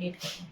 Create করো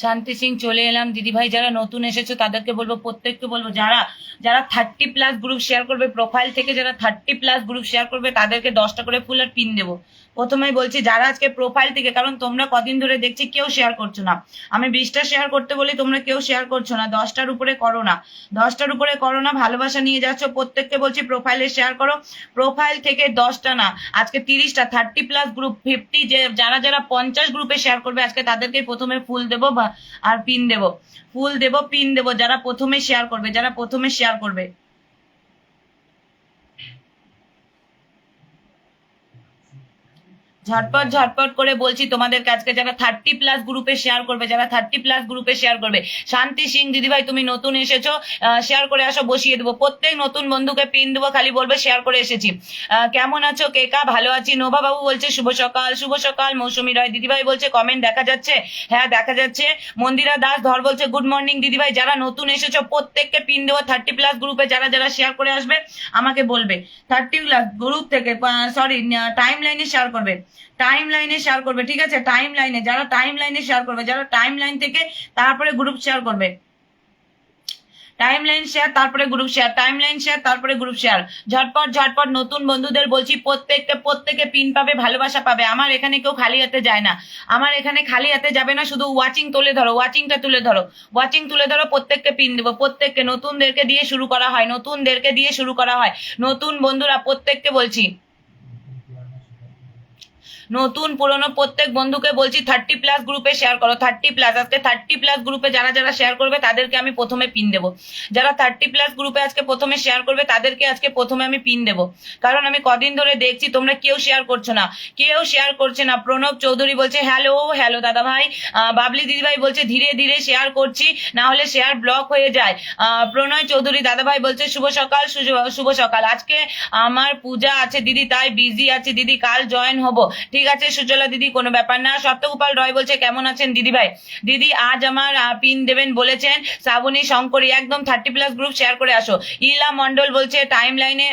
শান্তি সিং চলে এলাম। দিদিভাই, যারা নতুন এসেছ, তাদেরকে বলব, প্রত্যেককে বলব, যারা যারা থার্টি প্লাস গ্রুপ শেয়ার করবে প্রোফাইল থেকে যারা থার্টি প্লাস গ্রুপ শেয়ার করবে, তাদেরকে দশটা করে ফুল আর পিন দেবো। প্রথমেই বলছি, যারা আজকে প্রোফাইল থেকে, কারণ তোমরা কদিন ধরে দেখছি কেউ শেয়ার করছ না। আমি বিশটা শেয়ার করতে বলি, তোমরা কেউ শেয়ার করছ না। দশটার উপরে করো না। দশটার উপরে করো না, ভালোবাসা নিয়ে যাচ্ছ, প্রত্যেককে বলছি প্রোফাইলে শেয়ার করো। প্রোফাইল থেকে দশটা না, আজকে তিরিশটা থার্টি প্লাস গ্রুপ ফিফটি যে, যারা যারা পঞ্চাশ গ্রুপে শেয়ার করবে, আজকে তাদেরকে প্রথমে ফুল দেবো আর পিন দেবো। ফুল দেবো পিন দেবো, যারা প্রথমে শেয়ার করবে, যারা প্রথমে শেয়ার করবে। ঝটপট ঝটপট করে বলছি তোমাদের আজকে যারা থার্টি প্লাস গ্রুপে শেয়ার করবে, যারা থার্টি প্লাস গ্রুপে শেয়ার করবে, শান্তি সিং দিদিভাই তুমি নতুন এসেছ শেয়ার করে আসো, বসিয়ে দেবো। প্রত্যেক নতুন বন্ধুকে পিন দেবো, খালি বলবে শেয়ার করে এসেছি। কেমন আছো, কেকা? ভালো আছি। নোভা বাবু বলছে, শুভ সকাল শুভ সকাল। মৌসুমী রায় দিদিভাই বলছে কমেন্ট দেখা যাচ্ছে? হ্যাঁ দেখা যাচ্ছে। মন্দিরা দাস ধর বলছে গুড মর্নিং দিদিভাই। যারা নতুন এসেছ, প্রত্যেককে পিন দেবো থার্টি প্লাস গ্রুপে যারা যারা শেয়ার করে আসবে, আমাকে বলবে। থার্টি প্লাস গ্রুপ থেকে সরি টাইম লাইনে শেয়ার করবে। টাইম লাইনে শেয়ার করবে, ঠিক আছে? টাইম লাইনে যারা টাইম লাইনে শেয়ার করবে, যারা টাইম লাইন থেকে তারপরে গ্রুপ শেয়ার করবে। টাইম লাইন শেয়ার তারপরে group share time line share তারপরে গ্রুপ শেয়ার ঝটপট ঝটপট, নতুন বন্ধুদের বলছি, প্রত্যেককে, প্রত্যেকে পিন পাবে, ভালোবাসা পাবে। আমার এখানে কেউ খালি হাতে যায় না। আমার এখানে খালি হাতে যাবে না, শুধু ওয়াচিং তুলে ধরো ওয়াচিংটা তুলে ধরো। ওয়াচিং তুলে ধরো, প্রত্যেককে পিন দেবো। প্রত্যেককে, নতুনদেরকে দিয়ে শুরু করা হয়, নতুনদেরকে দিয়ে শুরু করা হয়। নতুন বন্ধুরা, প্রত্যেককে বলছি নতুন, পুরনো, প্রত্যেক বন্ধুকে বলছি থার্টি প্লাস গ্রুপে শেয়ার করো। থার্টি প্লাস আজকে থার্টি প্লাস গ্রুপে যারা যারা শেয়ার করবে, তাদেরকে আমি প্রথমে পিন দেবো। যারা থার্টি প্লাস গ্রুপে আজকে প্রথমে শেয়ার করবে, তাদেরকে আজকে প্রথমে আমি পিন দেবো। কারণ আমি কদিন ধরে দেখছি, তোমরা কেউ শেয়ার করছ না। কেউ শেয়ার করছে না। প্রণব চৌধুরী বলছে হ্যালো হ্যালো দাদা ভাই বাবলি দিদিভাই বলছে, ধীরে ধীরে শেয়ার করছি না হলে শেয়ার ব্লক হয়ে যায়। প্রণয় চৌধুরী দাদা ভাই বলছে, শুভ সকাল শুভ সকাল। আজকে আমার পূজা আছে দিদি, তাই বিজি আছে। দিদি, কাল জয়েন হব। ঠিক আছে, সুজলা দিদি, কোনো ব্যাপার না। সপ্তগোপাল রয় বলছে, কেমন আছেন দিদি ভাই? দিদি, আজ আমার পিন দেবেন বলেছেন। শ্রাবণী, শঙ্করী, একদম থার্টি প্লাস গ্রুপ শেয়ার করে আসো। ইলা মন্ডল বলছে টাইম লাইনে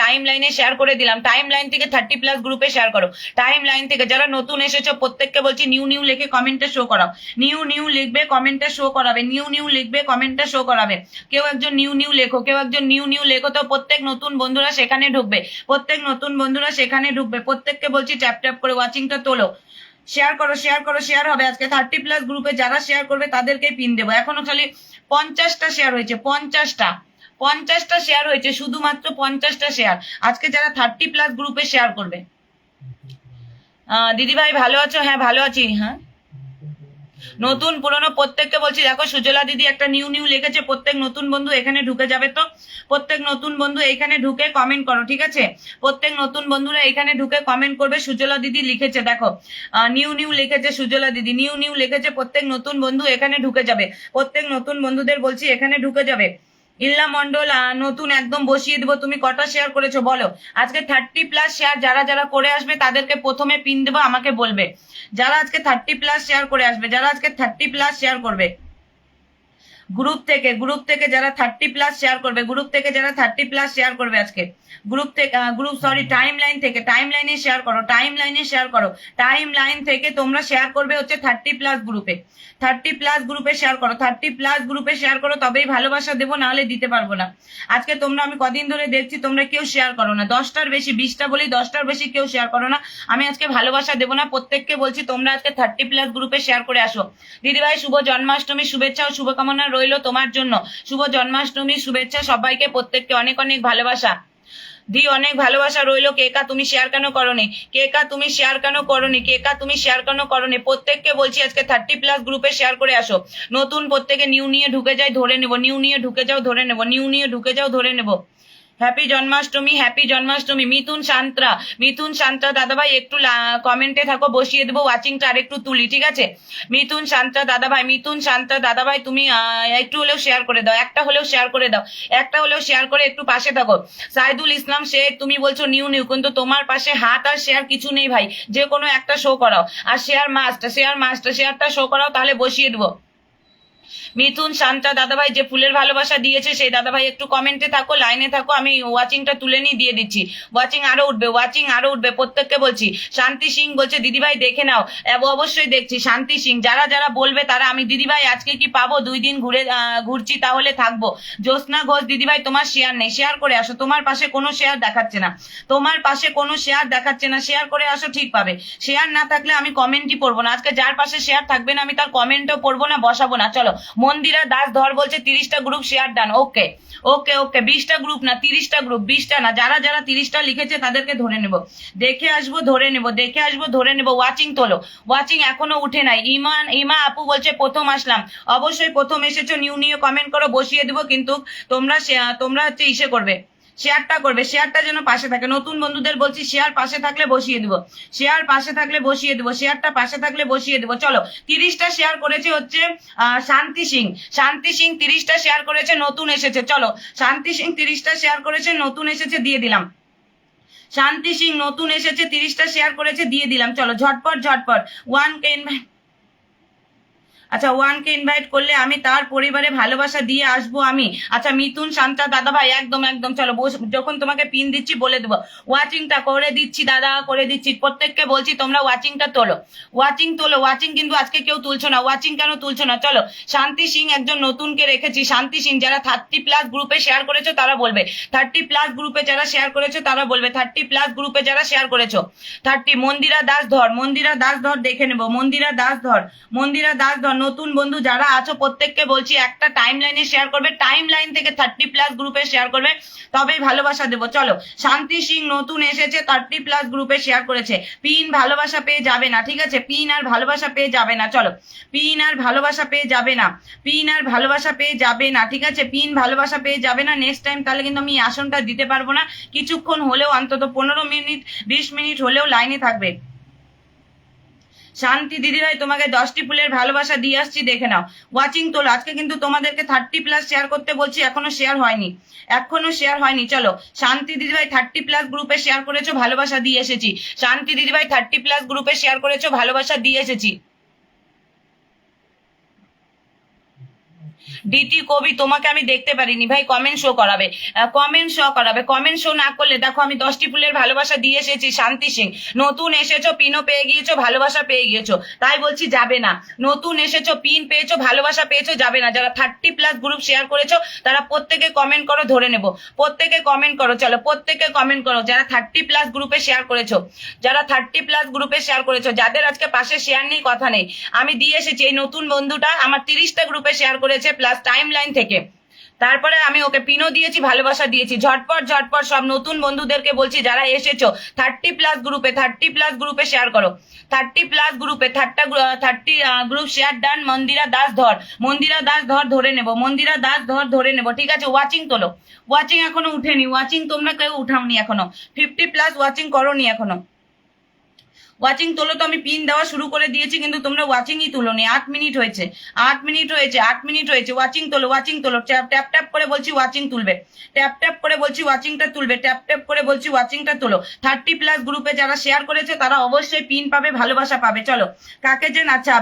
টাইম লাইনে শেয়ার করে দিলাম। টাইম লাইন থেকে থার্টি প্লাস গ্রুপে শেয়ার করো। টাইম লাইন থেকে, যারা নতুন এসেছ, প্রত্যেককে বলছি নিউ নিউ লিখে কমেন্টে শো করাও। নিউ নিউ লিখবে কমেন্টে শো করাবে। নিউ নিউ লিখবে কমেন্টে শো করাবে। কেউ একজন নিউ নিউ লেখো, কেউ একজন নিউ নিউ লেখো, তো প্রত্যেক নতুন বন্ধুরা সেখানে ঢুকবে। প্রত্যেক নতুন বন্ধুরা সেখানে ঢুকবে। প্রত্যেককে বলছি ট্যাপ ট্যাপ করে ওয়াচিংটা তোলো। শেয়ার করো শেয়ার করো শেয়ার হবে। আজকে থার্টি প্লাস গ্রুপে যারা শেয়ার করবে তাদেরকে পিন দেবো। এখনও খালি পঞ্চাশটা শেয়ার হয়েছে পঞ্চাশটা। পঞ্চাশটা শেয়ার হয়েছে শুধুমাত্র পঞ্চাশটা শেয়ার আজকে যারা থার্টি প্লাস গ্রুপে শেয়ার করবে। আহ, দিদিভাই ভালো আছো? হ্যাঁ ভালো আছি। হ্যাঁ? নতুন, পুরনো, প্রত্যেককে বলছি, দেখো, সুজলা দিদি একটা নিউ নিউ লিখেছে, প্রত্যেক নতুন বন্ধু এখানে ঢুকে যাবে তো। প্রত্যেক নতুন বন্ধু এখানে ঢুকে কমেন্ট করো, ঠিক আছে? প্রত্যেক নতুন বন্ধুরা এখানে ঢুকে কমেন্ট করবে, সুজলা দিদি লিখেছে, দেখো। নিউ নিউ লিখেছে সুজলা দিদি নিউ নিউ লিখেছে, প্রত্যেক নতুন বন্ধু এখানে ঢুকে যাবে। প্রত্যেক নতুন বন্ধুদের বলছি এখানে ঢুকে যাবে। ইল্লা মন্ডল নতুন একদম বসিয়ে দেবো। তুমি কটা শেয়ার করেছ বলো? আজকে থার্টি প্লাস শেয়ার যারা যারা করে আসবে, তাদেরকে প্রথমে পিন দেবো, আমাকে বলবে। যারা আজকে থার্টি প্লাস শেয়ার করে আসবে, যারা আজকে থার্টি প্লাস শেয়ার করবে গ্রুপ থেকে গ্রুপ থেকে যারা থার্টি প্লাস শেয়ার করবে গ্রুপ থেকে যারা থার্টি প্লাস শেয়ার করবে আজকে। গ্রুপ থেকে গ্রুপ সরি টাইম লাইন থেকে টাইম লাইনে শেয়ার করো টাইম লাইনে শেয়ার করো। টাইম লাইন থেকে তোমরা শেয়ার করবে হচ্ছে থার্টি প্লাস গ্রুপে থার্টি প্লাস গ্রুপে শেয়ার করো। থার্টি প্লাস গ্রুপে শেয়ার করো তবেই ভালোবাসা দেবো নাহলে দিতে পারব না। আজকে তোমরা আমি কদিন ধরে দেখছি তোমরা কেউ শেয়ার করো না। দশটার বেশি বিশটা বলি দশটার বেশি কেউ শেয়ার করো না। আমি আজকে ভালোবাসা দেবো না প্রত্যেককে বলছি তোমরা আজকে থার্টি প্লাস গ্রুপে শেয়ার করে আসো। দিদিভাই শুভ জন্মাষ্টমী শুভেচ্ছা ও শুভকামনা রইল তোমার জন্য। শুভ জন্মাষ্টমী শুভেচ্ছা সবাইকে প্রত্যেককে অনেক অনেক ভালোবাসা। দি অনেক ভালোবাসা রইল। কেকা, তুমি শেয়ার কেন করনি? কেকা, তুমি শেয়ার কেন করনি? কেকা, তুমি শেয়ার কেন করনি? প্রত্যেককে বলছি আজকে থার্টি প্লাস গ্রুপে শেয়ার করে আসো। নতুন প্রত্যেকে নিউ নিয়ে ঢুকে যাই, ধরে নেব। নিউ নিয়ে ঢুকে যাও, ধরে নেব। নিউ নিয়ে ঢুকে যাও, ধরে নেব। Happy Janmashtami happy Janmashtami. মিথুন সান্ত্রা মিথুন সান্ত্রা দাদাভাই, একটু কমেন্টে থাকো, বসিয়ে দেবো ওয়াচিংটা আর একটু তুলি, ঠিক আছে? মিথুন সান্ত্রা দাদাভাই, মিথুন সান্ত্রা দাদাভাই, তুমি একটু হলেও শেয়ার করে দাও, একটা হলেও শেয়ার করে দাও, একটা হলেও শেয়ার করে একটু পাশে থাকো। সাইদুল ইসলাম শেখ, তুমি বলছো নিউ নিউ কিন্তু তোমার পাশে হাত আর শেয়ার কিছু নেই ভাই, যে কোনো একটা শো করাও। আর শেয়ার মাস্ট শেয়ার মাস্ট শেয়ারটা শো করাও, তাহলে বসিয়ে দেবো। মিথুন, শান্তা দাদাভাই যে ফুলের ভালোবাসা দিয়েছে, সেই দাদাভাই একটু কমেন্টে থাকো লাইনে থাকো, আমি ওয়াচিংটা তুলে নিয়ে দিয়ে দিচ্ছি। ওয়াচিং আরও উঠবে ওয়াচিং আরও উঠবে, প্রত্যেককে বলছি, শান্তি সিং বলছে, দিদিভাই, দেখে নাও। অবশ্যই দেখছি, শান্তি সিং, যারা যারা বলবে তারা, আমি দিদিভাই, আজকে কি পাবো? দুই দিন ঘুরে ঘুরছি, তাহলে থাকব। জ্যোৎস্না ঘোষ, দিদিভাই, তোমার শেয়ার নেই শেয়ার করে আসো, তোমার পাশে কোনো শেয়ার দেখাচ্ছে না। তোমার পাশে কোনো শেয়ার দেখাচ্ছে না শেয়ার করে আসো, ঠিক পাবে। শেয়ার না থাকলে আমি কমেন্টই পড়ব না। আজকে যার পাশে শেয়ার থাকবে না, আমি তার কমেন্টও পড়ব না, বসাবো না। চলো মন্দিরা দাস ধর বলছে তিরিশটা গ্রুপ শেয়ার ডান ওকে ওকে ওকে বিশটা গ্রুপ না, তিরিশটা গ্রুপ বিশটা না, যারা যারা তিরিশটা লিখেছে তাদেরকে ধরে নেব। দেখে আসব, ধরে নেব, দেখে আসব, ধরে নেব ওয়াচিং তোলো। ওয়াচিং এখনও উঠে নাই। ইমান ইমা আপু বলছে, প্রথম আসলাম। অবশ্যই প্রথম এসেছ, নিউ নিউ কমেন্ট করো, বসিয়ে দেবো, কিন্তু তোমরা তোমরা হচ্ছে ইসে করবে। শেয়ারটা করবে, শেয়ারটা যেন পাশে থাকে। নতুন বন্ধুদের বলছি, শেয়ার পাশে থাকলে বসিয়ে দিব। শেয়ার পাশে থাকলে বসিয়ে দিব, শেয়ারটা পাশে থাকলে বসিয়ে দিব। চলো, তিরিশটা শেয়ার করেছে হচ্ছে শান্তি সিং। শান্তি সিং তিরিশটা শেয়ার করেছে, নতুন এসেছে। চলো, শান্তি সিং তিরিশটা শেয়ার করেছে, নতুন এসেছে, দিয়ে দিলাম। শান্তি সিং নতুন এসেছে, তিরিশটা শেয়ার করেছে, দিয়ে দিলাম। চলো, ঝটপট ঝটপট। ওয়ান কে আচ্ছা ওয়ানকে ইনভাইট করলে আমি তার পরিবারে ভালোবাসা দিয়ে আসব আমি? আচ্ছা মিথুন, শান্তা দাদা ভাই একদম একদম, চলো যখন তোমাকে পিন দিচ্ছি, বলে দেবো। ওয়াচিংটা করে দিচ্ছি, দাদা, করে দিচ্ছি, প্রত্যেককে বলছি, তোমরা ওয়াচিংটা তোলো। ওয়াচিং তোলো ওয়াচিং কিন্তু আজকে কেউ তুলছো না ওয়াচিং কেন তুলছো না? চলো, শান্তি সিং একজন নতুনকে রেখেছি, শান্তি সিং, যারা থার্টি প্লাস গ্রুপে শেয়ার করেছ, তারা বলবে। থার্টি প্লাস গ্রুপে যারা শেয়ার করেছ, তারা বলবে থার্টি প্লাস গ্রুপে যারা শেয়ার করেছ। থার্টি মন্দিরা দাস ধর, মন্দিরা দাস ধর, দেখে নেব। মন্দিরা দাস ধর, মন্দিরা দাস ধর নতুন বন্ধু যারা আছো, প্রত্যেককে বলছি একটা টাইম লাইনে শেয়ার করবে টাইম লাইন থেকে থার্টি প্লাস গ্রুপে শেয়ার করবে, তবেই ভালোবাসা দেবো। চলো, শান্তি সিং নতুন এসেছে থার্টি প্লাস গ্রুপে শেয়ার করেছে। পিন ভালোবাসা পেয়ে যাবে না, ঠিক আছে? পিন আর ভালোবাসা পেয়ে যাবে না, চলো। পিন আর ভালোবাসা পেয়ে যাবে না, পিন আর ভালোবাসা পেয়ে যাবে না, ঠিক আছে? পিন ভালোবাসা পেয়ে যাবে না নেক্সট টাইম তাহলে কিন্তু আমি আসনটা দিতে পারব না। কিছুক্ষণ হলেও অন্তত পনেরো মিনিট, বিশ মিনিট হলেও লাইনে থাকবে। শান্তি দিদিভাই, তোমাকে দশটি ফুলের ভালোবাসা দিয়ে আসছি, দেখে নাও। ওয়াচিং তোল, আজকে কিন্তু তোমাদেরকে থার্টি প্লাস শেয়ার করতে বলছি, এখনও শেয়ার হয়নি। এখনও শেয়ার হয়নি, চলো। শান্তি দিদিভাই থার্টি প্লাস গ্রুপে শেয়ার করেছ, ভালোবাসা দিয়ে এসেছি। শান্তি দিদিভাই থার্টি প্লাস গ্রুপে শেয়ার করেছ, ভালোবাসা দিয়ে এসেছি। ডিটি কবি তোমাকে আমি দেখতে পারিনি। ভাই কমেন্ট শো করাবে। কমেন্ট শো করাবে। কমেন্ট শো না করলে, দেখো আমি দশটি ফুলের ভালোবাসা দিয়ে এসেছি, শান্তি সিং। নতুন এসেছ, পিনও পেয়ে গিয়েছো, ভালোবাসা পেয়ে গিয়েছো। তাই বলছি যাবে না। নতুন এসেছ, পিন পেয়েছ, ভালোবাসা পেয়েছ, যাবে না। যারা থার্টি প্লাস গ্রুপ শেয়ার করেছ, তারা প্রত্যেকে কমেন্ট করো, ধরে নেব। প্রত্যেকে কমেন্ট করো, চলো, প্রত্যেকে কমেন্ট করো। যারা থার্টি প্লাস গ্রুপে শেয়ার করেছ, যারা থার্টি প্লাস গ্রুপে শেয়ার করেছ, যাদের আজকে পাশে শেয়ার নেই, কথা নেই। আমি দিয়ে এসেছি এই নতুন বন্ধুটা, আমার তিরিশটা গ্রুপে শেয়ার করেছে প্লাস টাইম লাইন থেকে। তারপরে আমি ওকে পিনও দিয়েছি, ভালোবাসা দিয়েছি। ঝটপট ঝটপট সব নতুন বন্ধুদেরকে বলছি, যারা এসেছ থার্টি প্লাস গ্রুপে থার্টি প্লাস গ্রুপে শেয়ার করো। থার্টি প্লাস গ্রুপে thirty thirty group share done Mandira Das ধর। মন্দিরা দাস ধর ধরে নেব, মন্দিরা দাস ধর ধরে নেব, ঠিক আছে? ওয়াচিং তোলো। ওয়াচিং এখনও উঠেনি। ওয়াচিং তোমরা কেউ উঠাওনি এখনও। ফিফটি প্লাস ওয়াচিং করো নি এখনও। ওয়াচিং তোলো তো আমি পিন দেওয়া শুরু করে দিয়েছি, কিন্তু তোমরা ওয়াচিংই তুলোনি। আট মিনিট হয়েছে। আট মিনিট হয়েছে, আট মিনিট হয়েছে। ওয়াচিং তোলো ওয়াচিং তোলো। ট্যাপ ট্যাপ ট্যাপ করে বলছি ওয়াচিং তুলবে। ট্যাপ ট্যাপ করে বলছি ওয়াচিংটা তুলবে। ট্যাপ ট্যাপ করে বলছি ওয়াচিংটা তোলো। থার্টি প্লাস গ্রুপে যারা শেয়ার করেছে, তারা অবশ্যই পিন পাবে, ভালোবাসা পাবে। চলো, কাকে যেন আচ্ছা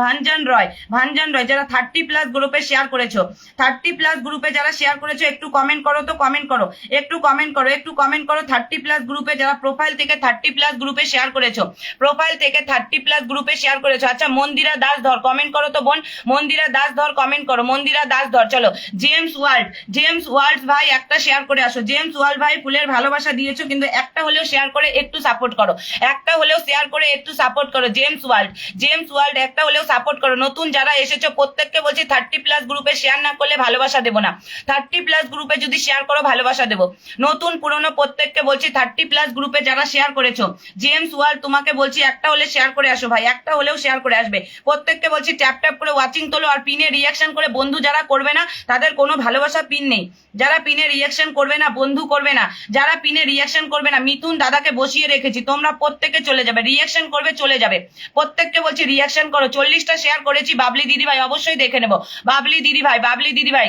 ভাঞ্জন রয় ভাঞ্জন রয়, যারা থার্টি প্লাস গ্রুপে শেয়ার করেছ থার্টি প্লাস গ্রুপে যারা শেয়ার করেছ, একটু কমেন্ট করো তো কমেন্ট করো। একটু কমেন্ট করো, একটু কমেন্ট করো থার্টি প্লাস গ্রুপে যারা প্রোফাইল থেকে থার্টি প্লাস গ্রুপে শেয়ার করেছ। প্রোফাইল থেকে থার্টি প্লাস গ্রুপে শেয়ার করেছ। আচ্ছা মন্দিরা দাস ধর কমেন্ট করো তো বোন। মন্দিরা দাস ধর কমেন্ট করো। মন্দিরা দাস ধর, চলো। জেমস ওয়ার্ল্ড জেমস ওয়ার্ল্ড ভাই একটা শেয়ার করে আসো। জেমস ওয়ার্ল্ড ভাই ফুলের ভালোবাসা দিয়েছ, কিন্তু একটা হলেও শেয়ার করে একটু সাপোর্ট করো। একটা হলেও শেয়ার করে একটু সাপোর্ট করো জেমস ওয়ার্ল্ড জেমস ওয়ার্ল্ড একটা হলেও সাপোর্ট করো। নতুন যারা এসেছ, প্রত্যেককে বলছি থার্টি প্লাস গ্রুপে শেয়ার না করলে ভালোবাসা দেবো না। থার্টি প্লাস গ্রুপে যদি শেয়ার করো, ভালোবাসা দেবো। নতুন, পুরনো প্রত্যেককে বলছি থার্টি প্লাস গ্রুপে যারা শেয়ার করেছ জেমস জেমস ওয়াল তোমাকে বলছি একটা হলে শেয়ার করে আসো ভাই, একটা হলেও শেয়ার করে আসবে। প্রত্যেককে বলছি ট্যাপ ট্যাপ করে ওয়াচিং তোলো আর পিনে রিয়াকশন করে বন্ধু যারা করবে না, তাদের কোনো ভালোবাসা পিন নেই। যারা পিনে রিয়াকশন করবে না, বন্ধু করবে না। যারা পিনে রিয়াকশন করবে না, মিথুন দাদাকে বসিয়ে রেখেছি, তোমরা প্রত্যেকে চলে যাবে রিয়াকশন করবে, চলে যাবে। প্রত্যেককে বলছি রিয়াকশন করো, চল্লিশটা শেয়ার করেছি বাবলি দিদি ভাই অবশ্যই দেখে নেব। বাবলি দিদি ভাই বাবলি দিদি ভাই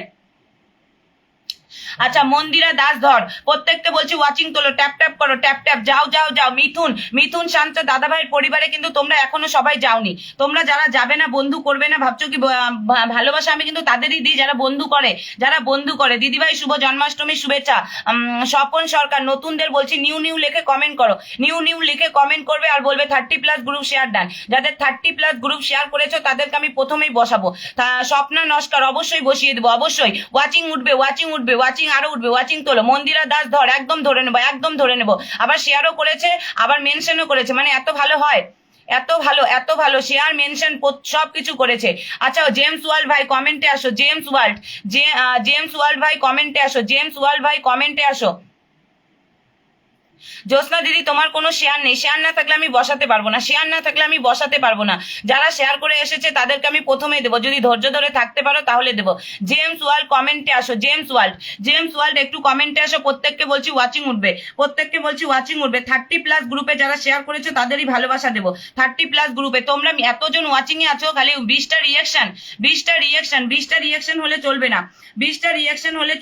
আচ্ছা মন্দিরা দাস ধর। প্রত্যেককে বলছি ওয়াচিং তোলো ট্যাপ ট্যাপ করো ট্যাপ ট্যাপ যাও যাও যাও। মিথুন মিথুন শান্ত দাদা ভাইয়ের পরিবারে কিন্তু তোমরা এখনও সবাই যাওনি। তোমরা যারা যাবে না, বন্ধু করবে না, ভাবছ কি ভালোবাসা আমি কিন্তু তাদেরই দিই, যারা বন্ধু করে, যারা বন্ধু করে। দিদিভাই, শুভ জন্মাষ্টমীর শুভেচ্ছা। স্বপন সরকার, নতুনদের বলছি নিউ নিউ লিখে কমেন্ট করো। নিউ নিউ লিখে কমেন্ট করবে আর বলবে thirty plus group share done. যাদের থার্টি প্লাস গ্রুপ শেয়ার করেছ, তাদেরকে আমি প্রথমেই বসাবো। স্বপ্না নস্কর, অবশ্যই বসিয়ে দেবো, অবশ্যই। ওয়াচিং উঠবে ওয়াচিং উঠবে ওয়াচিং আরও উঠবে ওয়াচিং তোলো। মন্দিরা দাস ধর, একদম ধরে নেব, একদম ধরে নেব। আবার শেয়ারও করেছে, আবার মেনশনও করেছে। মানে এত ভালো হয়, এত ভালো এত ভালো শেয়ার মেনশন সব কিছু করেছে। আচ্ছা জেমস ওয়ার্ল্ড ভাই কমেন্টে আসো James world J James world ভাই কমেন্টে আসো জেমস ওয়ার্ল্ড ভাই কমেন্টে আসো। জ্যোৎস্না দিদি, তোমার কোনো শেয়ার নেই। শেয়ার না থাকলে আমি বসাতে পারব না। শেয়ার না থাকলে আমি বসাতে পারব না। যারা শেয়ার করে এসেছে, তাদেরকে আমি প্রথমে দেবো। যদি ধৈর্য ধরে থাকতে পারো, তাহলে দেবো। জেমস ওয়ার্ল্ড কমেন্টে আসো। জেমস ওয়ার্ল্ড জেমস ওয়ার্ল্ড একটু কমেন্টে আসো। প্রত্যেককে বলছি ওয়াচিং উঠবে। প্রত্যেককে বলছি ওয়াচিং উঠবে। থার্টি প্লাস গ্রুপে যারা শেয়ার করেছ, তাদেরই ভালোবাসা দেবো। থার্টি প্লাস গ্রুপে তোমরা এতজন ওয়াচিং এ আছো, খালি বিশটা রিয়াকশন বিশটা রিয়াকশন বিশটা রিয়াকশন হলে চলবে না। বিশটা রিয়াকশন হলে